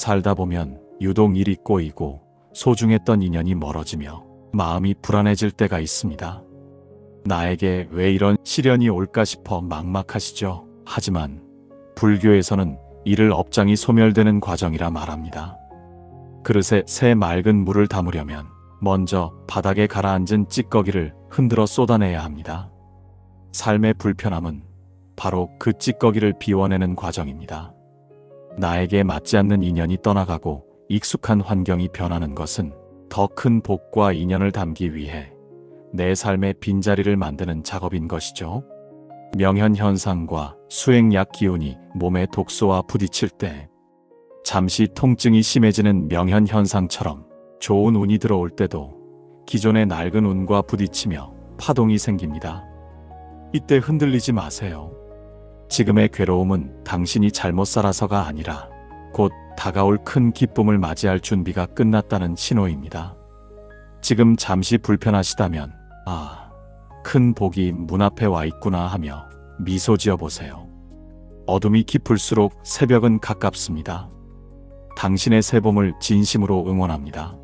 살다 보면 유독 일이 꼬이고 소중했던 인연이 멀어지며 마음이 불안해질 때가 있습니다. 나에게 왜 이런 시련이 올까 싶어 막막하시죠? 하지만 불교에서는 이를 업장이 소멸되는 과정이라 말합니다. 그릇에 새 맑은 물을 담으려면 먼저 바닥에 가라앉은 찌꺼기를 흔들어 쏟아내야 합니다. 삶의 불편함은 바로 그 찌꺼기를 비워내는 과정입니다. 나에게 맞지 않는 인연이 떠나가고 익숙한 환경이 변하는 것은 더 큰 복과 인연을 담기 위해 내 삶의 빈자리를 만드는 작업인 것이죠. 명현 현상과 수행약 기운이 몸의 독소와 부딪힐 때 잠시 통증이 심해지는 명현 현상처럼 좋은 운이 들어올 때도 기존의 낡은 운과 부딪히며 파동이 생깁니다. 이때 흔들리지 마세요. 지금의 괴로움은 당신이 잘못 살아서가 아니라 곧 다가올 큰 기쁨을 맞이할 준비가 끝났다는 신호입니다. 지금 잠시 불편하시다면, 아, 큰 복이 문 앞에 와 있구나 하며 미소 지어 보세요. 어둠이 깊을수록 새벽은 가깝습니다. 당신의 새봄을 진심으로 응원합니다.